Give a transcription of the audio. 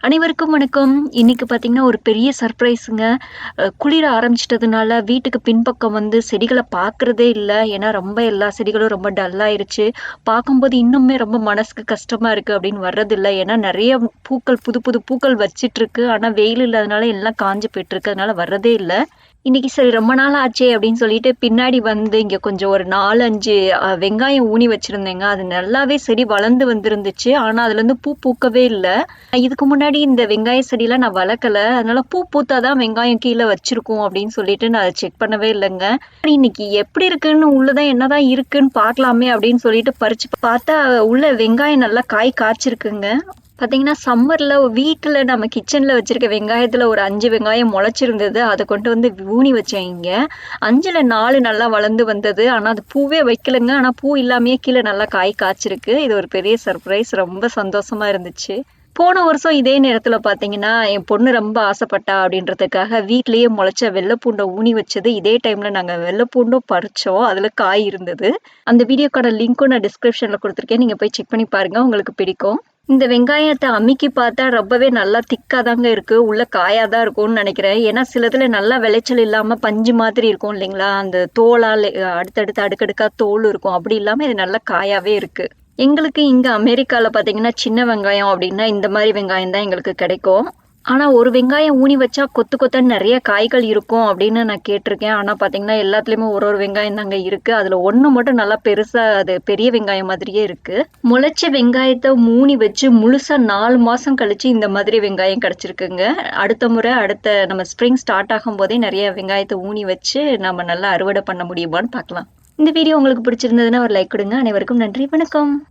அனைவருக்கும் வணக்கம். இன்னைக்கு பார்த்தீங்கன்னா, ஒரு பெரிய சர்ப்ரைஸுங்க. குளிர ஆரம்பிச்சிட்டதுனால வீட்டுக்கு பின்பக்கம் வந்து செடிகளை பார்க்குறதே இல்லை ஏன்னா, ரொம்ப எல்லா செடிகளும் ரொம்ப டல்லாயிருச்சு பார்க்கும்போது இன்னுமே ரொம்ப மனசுக்கு கஷ்டமா இருக்கு அப்படின்னு வர்றதில்லை ஏன்னா, நிறைய பூக்கள் புது புது பூக்கள் வச்சுட்ருக்கு. ஆனால் வெயில் இல்லாதனால எல்லாம் காஞ்சு போயிட்டுருக்கு. அதனால வர்றதே இல்லை இன்னைக்கு சரி ரொம்ப நாள் ஆச்சே அப்படின்னு சொல்லிட்டு பின்னாடி வந்து இங்க கொஞ்சம் ஒரு நாலு அஞ்சு வெங்காயம் ஊனி வச்சிருந்தேங்க. அது நல்லாவே செடி வளர்ந்து வந்திருந்துச்சு. ஆனா, அதுலேருந்து பூ பூக்கவே இல்லை இதுக்கு முன்னாடி இந்த வெங்காய செடிலாம் நான் வளர்க்கல. அதனால பூ பூத்தாதான் வெங்காயம் கீழே வச்சிருக்கோம் அப்படின்னு சொல்லிட்டு நான் அதை செக் பண்ணவே இல்லைங்க இன்னைக்கு எப்படி இருக்குன்னு உள்ளதான் என்னதான் இருக்குன்னு பார்க்கலாமே அப்படின்னு சொல்லிட்டு பறிச்சு பார்த்தா, உள்ள வெங்காயம் நல்லா காய் காய்ச்சிருக்குங்க. பார்த்தீங்கன்னா, சம்மரில் வீட்டில் நம்ம கிச்சனில் வச்சுருக்க வெங்காயத்தில் ஒரு அஞ்சு வெங்காயம் முளைச்சிருந்தது அதை கொண்டு வந்து ஊனி வச்சேன் இங்கே அஞ்சில் நாலு நல்லா வளர்ந்து வந்தது. ஆனால் அது பூவே வைக்கலங்க. ஆனால் பூ இல்லாமையே கீழே நல்லா காய் காய்ச்சிருக்கு. இது ஒரு பெரிய சர்ப்ரைஸ். ரொம்ப சந்தோஷமாக இருந்துச்சு. போன வருஷம் இதே நேரத்தில் பார்த்தீங்கன்னா, என் பொண்ணு ரொம்ப ஆசைப்பட்டா அப்படின்றதுக்காக வீட்லேயே முளைச்ச வெள்ளைப்பூண்டை ஊனி வச்சது. இதே டைமில் நாங்கள் வெள்ளைப்பூண்டும் பறித்தோம் அதில் காய் இருந்தது. அந்த வீடியோக்கான லிங்க்கும் நான் டிஸ்கிரிப்ஷனில் கொடுத்துருக்கேன் நீங்கள் போய் செக் பண்ணி பாருங்கள் உங்களுக்கு பிடிக்கும். இந்த வெங்காயத்தை அமுக்கி பார்த்தா ரொம்பவே நல்லா திக்காக தாங்க இருக்குது உள்ளே காயாக தான் இருக்கும்னு நினைக்கிறேன் ஏன்னா, சிலதில் நல்லா விளைச்சல் இல்லாமல் பஞ்சு மாதிரி இருக்கும் இல்லைங்களா? அந்த தோலால் அடுத்தடுத்து அடுக்கடுக்காக தோல் இருக்கும். அப்படி இல்லாமல் இது நல்லா காயாகவே இருக்குது எங்களுக்கு இங்கே அமெரிக்காவில் பார்த்தீங்கன்னா, சின்ன வெங்காயம் அப்படின்னா இந்த மாதிரி வெங்காயம் தான் எங்களுக்கு கிடைக்கும். ஆனா, ஒரு வெங்காயம் ஊனி வச்சா கொத்து கொத்தன்னு நிறைய காய்கள் இருக்கும் அப்படின்னு நான் கேட்டிருக்கேன் ஆனால் பார்த்தீங்கன்னா, எல்லாத்துலேயுமே ஒரு ஒரு வெங்காயம் தாங்க இருக்கு. அதில் ஒன்று மட்டும் நல்லா பெருசாக அது பெரிய வெங்காயம் மாதிரியே இருக்கு. முளைச்ச வெங்காயத்தை ஊனி வச்சு முழுசா நாலு மாதம் கழிச்சு இந்த மாதிரி வெங்காயம் கிடச்சிருக்குங்க அடுத்த முறை அடுத்த நம்ம ஸ்ப்ரிங் ஸ்டார்ட் ஆகும் போதே நிறைய வெங்காயத்தை ஊனி வச்சு நம்ம நல்லா அறுவடை பண்ண முடியுமான்னு பார்க்கலாம். இந்த வீடியோ உங்களுக்கு பிடிச்சிருந்ததுன்னா ஒரு லைக் கொடுங்க அனைவருக்கும் நன்றி. வணக்கம்.